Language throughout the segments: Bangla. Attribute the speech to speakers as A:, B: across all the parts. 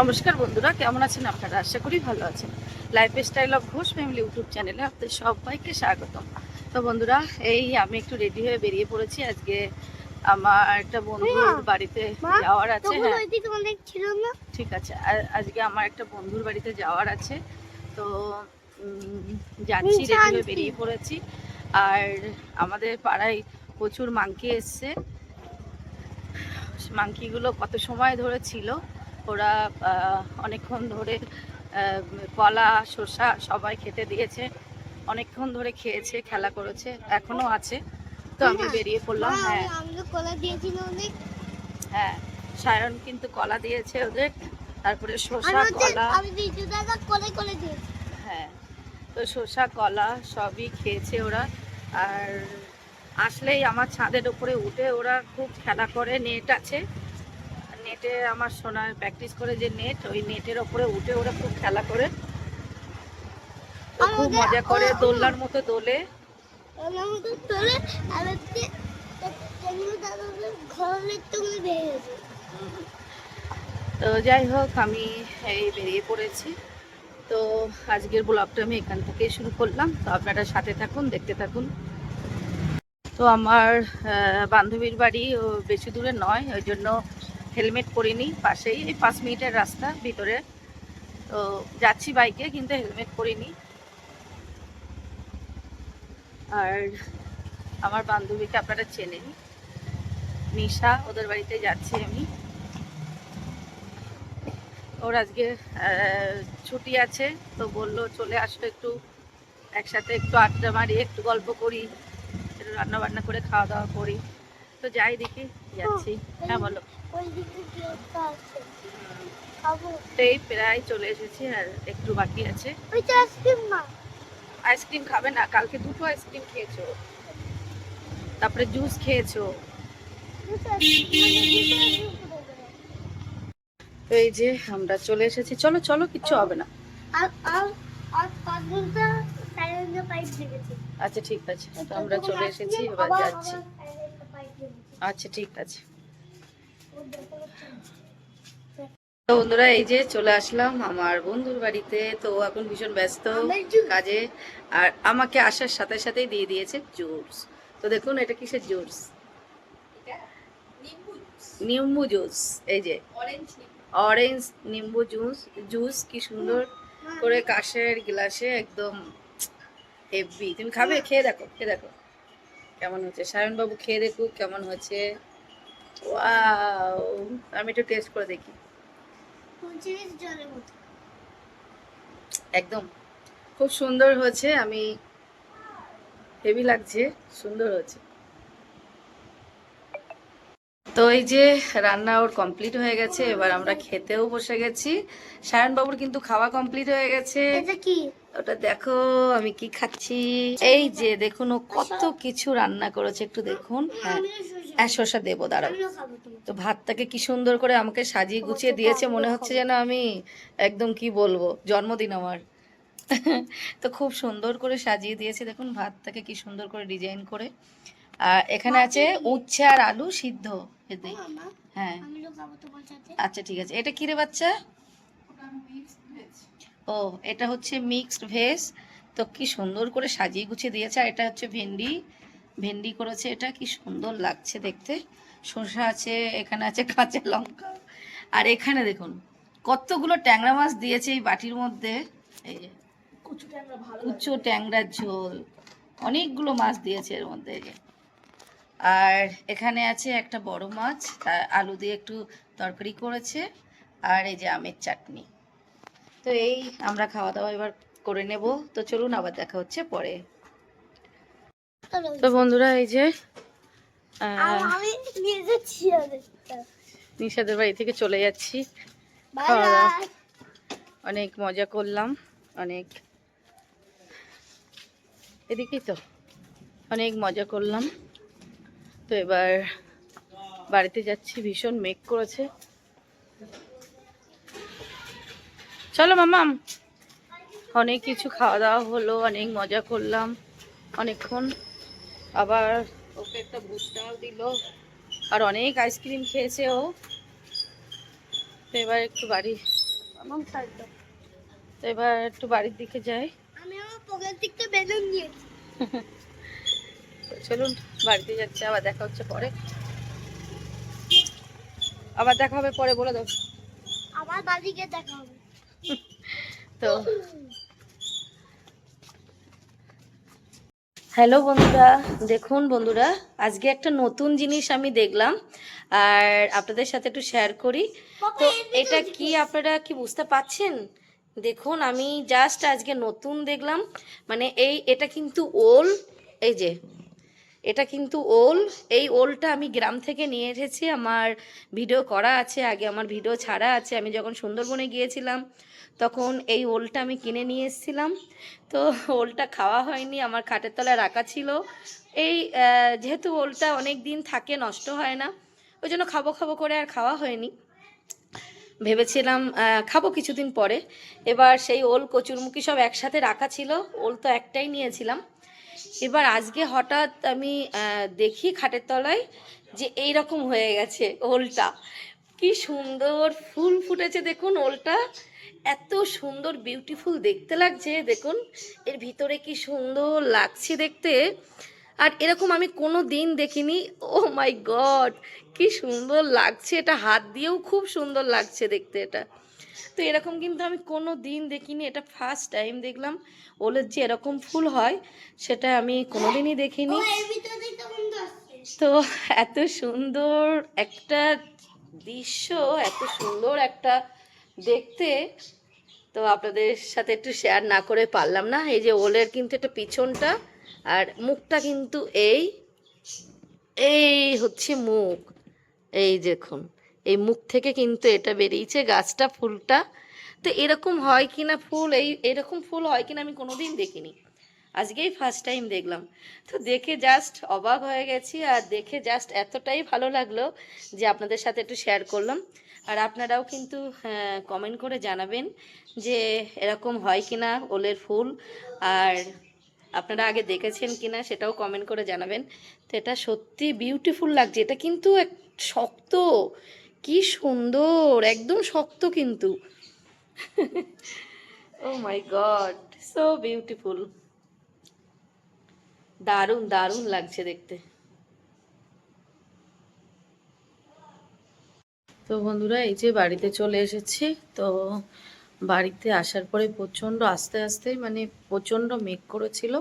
A: নমস্কার বন্ধুরা কেমন আছেন আপনারা? আশা করি ভালো আছেন। Lifestyle of Ghosh family YouTube চ্যানেলে আপনাদের সবাইকে স্বাগতম। তো বন্ধুরা এই আমি একটু রেডি হয়ে বেরিয়ে পড়েছি। আজকে আমার একটা বন্ধুর বাড়িতে যাওয়ার আছে হ্যাঁ। ঠিক আছে আজকে আমার একটা বন্ধুর বাড়িতে যাওয়ার আছে। তো যাচ্ছি রেডি হয়ে বেরিয়ে পড়েছি। আর আমাদের পাড়ায় প্রচুর মাংকি এসছে। মাংকিগুলো কত সময় ধরে ছিল? ওরা অনেকক্ষণ ধরে কলা শসা সবাই খেতে দিয়েছে। অনেকক্ষণ ধরে খেয়েছে খেলা করেছে এখনও আছে। তো আমি বেরিয়ে পড়লাম হ্যাঁ
B: কলা দিয়েছিল
A: হ্যাঁ সায়ন কিন্তু কলা দিয়েছে ওদের তারপরে শসা কলা। হ্যাঁ তো শসা কলা সবই খেয়েছে ওরা। আর আসলেই আমার ছাদের উপরে উঠে ওরা খুব খেলা করে নেট আছে। নেটে আমার সোনার প্র্যাকটিস করে যে নেট ওই নেটের ওপরে উঠে ওরা খুব খেলা করে। খুব মজা করে দোলনার মতো দোলে। তো যাই হোক আমি এই বেরিয়ে পড়েছি। তো আজকের ব্লগটা আমি এখান থেকেই শুরু করলাম। তো আপনারা সাথে থাকুন দেখতে থাকুন। তো আমার বান্ধবীর বাড়ি ও বেশি দূরে নয় ওই জন্য হেলমেট পরিনি পাশেই, এই পাঁচ মিনিটের রাস্তা ভিতরে। তো যাচ্ছি বাইকে, কিন্তু হেলমেট পরিনি। আর আমার বান্ধবীকে আপনারা চেনেন। নিশা, ওদের বাড়িতে যাচ্ছি আমি। ওর আজকে ছুটি আছে, তো বলল চলে আসলো একটু। একসাথে একটু আড্ডা মারি, একটু গল্প করি রান্না বান্না করে খাওয়া দাওয়া করি। তো যাই দেখি, যাচ্ছি। হ্যাঁ বলো। তো এই প্রায় চলে এসেছি আর একটু বাকি আছে।
B: আইসক্রিম
A: খাবে না, কালকে দুটো আইসক্রিম খেয়েছো। তারপরে জুস খেয়েছো। এই যে আমরা চলে এসেছি। চলো চলো, কিচ্ছু হবে না। আচ্ছা ঠিক আছে। আমরা চলে এসেছি, এবার যাচ্ছি
B: আবার সাড়ে ঘণ্টা পাইপ লেগেছে।
A: আচ্ছা ঠিক আছে। তো বন্ধুরা এই যে চলে আসলাম আমার বন্ধুর বাড়িতে। তো এখন ভীষণ ব্যস্ত কাজে আর আমাকে আসার সাথে সাথেই দিয়ে দিয়েছে জুস। তো দেখুন এটা কিসের জুস? নিম্বু জুস। এই যে। অরেঞ্জ নিম্বু। জুস জুস কি সুন্দর করে কাশের গ্লাসে একদম হেভি তুমি খাবে? খেয়ে দেখো খেয়ে দেখো। কেমন হচ্ছে? সায়ন বাবু খেয়ে দেখুক কেমন হচ্ছে। ওয়াও আমি একটু টেস্ট করে দেখি। একদম। খুব সুন্দর হয়েছে আমি হেভি লাগছে সুন্দর হয়েছে তো এই যে রান্না ওর কমপ্লিট হয়ে গেছে এবার আমরা খেতেও বসে গেছি। সায়ন বাবুর কিন্তু খাওয়া কমপ্লিট হয়ে গেছে।
B: এটা কি?
A: ওটা দেখো আমি কি খাচ্ছি? এই যে দেখুন ও কত কিছু রান্না করেছে একটু দেখুন। হ্যাঁ হ্যাঁ শসা দেবো দাঁড়াও। তো ভাতটাকে কি সুন্দর করে আমাকে সাজিয়ে গুছিয়ে দিয়েছে মনে হচ্ছে যেন আমি একদম কি বলব জন্মদিন আমার। তো খুব সুন্দর করে সাজিয়ে দিয়েছে দেখুন ভাতটাকে কি সুন্দর করে ডিজাইন করে। আর এখানে আছে উচ্ছে আর আলু সিদ্ধ এতে। হ্যাঁ। আচ্ছা ঠিক আছে। এটা কি রে বাচ্চা? ও এটা হচ্ছে মিক্সড ভেজ তো কি সুন্দর করে সাজিয়ে গুছিয়ে দিয়েছে আর এটা হচ্ছে ভেন্ডি। ভেন্ডি করেছে এটা কি সুন্দর লাগছে দেখতে। শসা আছে এখানে আছে কাঁচা লঙ্কা। আর এখানে দেখুন কতগুলো ট্যাংরা মাছ দিয়েছে এই বাটির মধ্যে। এই যে উচ্চ ট্যাংরার ঝোল অনেকগুলো মাছ দিয়েছে এর মধ্যে এই যে। আর এখানে আছে একটা বড় মাছ তা আলু দিয়ে একটু তরকারি করেছে। আর এই যে আমের চাটনি। তো এই আমরা খাওয়া দাওয়া এবার করে নেব। তো চলুন আবার দেখা হচ্ছে পরে। তো বন্ধুরা এই যে। নিশাদের বাড়ি থেকে চলে যাচ্ছি। খাওয়া দাওয়া। অনেক মজা করলাম অনেক। এদিকেই তো অনেক মজা করলাম। তো এবার বাড়িতে যাচ্ছি ভীষণ মেঘ করেছে। চলো মামাম অনেক কিছু খাওয়া দাওয়া হলো অনেক মজা করলাম। অনেকক্ষণ আবার ওকে একটা বুটটাও দিল। আর অনেক আইসক্রিম খেয়েছে ও। তো এবার একটু বাড়ি তো এবার একটু বাড়ির দিকে যাই। চলুন বাড়িতে যাচ্ছে আবার দেখা হচ্ছে পরে। আবার দেখা হবে পরে বলে দাও।
B: আবার বাড়িকে দেখা হবে।
A: তো। হ্যালো বন্ধুরা দেখুন বন্ধুরা আজকে একটা নতুন জিনিস আমি দেখলাম আর আপনাদের সাথে একটু শেয়ার করি। তো এটা কি আপনারা কি বুঝতে পাচ্ছেন? দেখুন আমি জাস্ট আজকে নতুন দেখলাম মানে এই এটা কিন্তু ওল এই যে এটা কিন্তু ওল। এই ওলটা আমি গ্রাম থেকে নিয়ে এসেছি। আমার ভিডিও করা আছে, আগে আমার ভিডিও ছাড়া আছে। আমি যখন সুন্দরবনে গিয়েছিলাম, তখন এই ওলটা আমি কিনে নিয়ে এসেছিলাম। তো ওলটা খাওয়া হয়নি, আমার খাটের তলায় রাখা ছিল। এই যেহেতু ওলটা অনেক দিন থাকে, নষ্ট হয় না, ওই জন্য খাব খাব করে আর খাওয়া হয়নি। ভেবেছিলাম খাব কিছুদিন পরে। এবার সেই ওল কচুরমুখী সব একসাথে রাখা ছিল। ওল তো একটাই নিয়েছিলাম। এবার আজকে হঠাৎ আমি দেখি খাটের তলায় যে এই রকম হয়ে গেছে ওলটা। কি সুন্দর ফুল ফুটেছে দেখুন ওলটা। এত সুন্দর বিউটিফুল দেখতে লাগছে, দেখুন। এর ভিতরে কি সুন্দর লাগছে দেখতে। আর এরকম আমি কোনো দিন দেখিনি। ও মাই গড, কি সুন্দর লাগছে এটা। হাত দিয়েও খুব সুন্দর লাগছে দেখতে এটা। তো এরকম কিন্তু আমি কোনো দিন দেখিনি এটা ফার্স্ট টাইম দেখলাম। ওলের যে এরকম ফুল হয় সেটা আমি দেখিনি।
B: দেখতে বন্ধু আসছে
A: তো এত সুন্দর একটা দৃশ্য এত সুন্দর একটা দেখতে। তো আপনাদের সাথে একটু শেয়ার না করে পারলাম না। এই যে ওলের কিন্তু একটা পিছনটা আর মুখটা কিন্তু এই। এই হচ্ছে মুখ। এই দেখুন। এই মুখ থেকে কিন্তু এটা বেরিয়েছে, গাছটা, ফুলটা। তো এরকম হয় কি না ফুল, এই এরকম ফুল হয় কিনা আমি কোনোদিন দেখিনি। আজকেই ফার্স্ট টাইম দেখলাম। তো দেখে জাস্ট অবাক হয়ে গেছি আর দেখে জাস্ট এতটাই ভালো লাগল যে আপনাদের সাথে একটু শেয়ার করলাম। আর আপনারাও কিন্তু কমেন্ট করে জানাবেন যে এরকম হয় কিনা ওলের ফুল। আর আপনারা আগে দেখেছেন কিনা সেটাও কমেন্ট করে জানাবেন। তো এটা সত্যি বিউটিফুল লাগছে। এটা কিন্তু এক শক্ত কি সুন্দর, একদম শক্ত কিন্তু। Oh my god so beautiful দারুণ দারুণ লাগছে দেখতে। তো বন্ধুরা, এই যে বাড়িতে চলে এসেছি, তো বাড়িতে আসার পরে প্রচণ্ড, আস্তে আস্তে মানে প্রচণ্ড মেঘ করেছিল।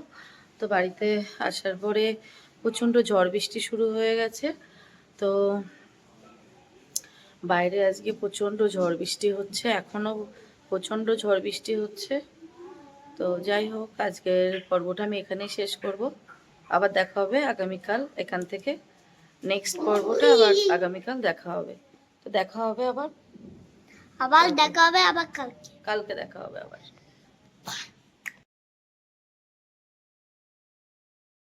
A: তো বাড়িতে আসার পরে প্রচণ্ড ঝড় বৃষ্টি শুরু হয়ে গেছে। তো বাইরে আজকে প্রচণ্ড ঝড় বৃষ্টি হচ্ছে এখনও প্রচণ্ড ঝড় বৃষ্টি হচ্ছে। তো যাই হোক আজকের পর্বটা আমি এখানেই শেষ করব। আবার দেখা হবে আগামীকাল এখান থেকে। নেক্সট পর্বটা আবার আগামীকাল দেখা হবে। তো দেখা হবে আবার
B: আবার দেখা হবে আবার কালকে।
A: কালকে দেখা হবে আবার।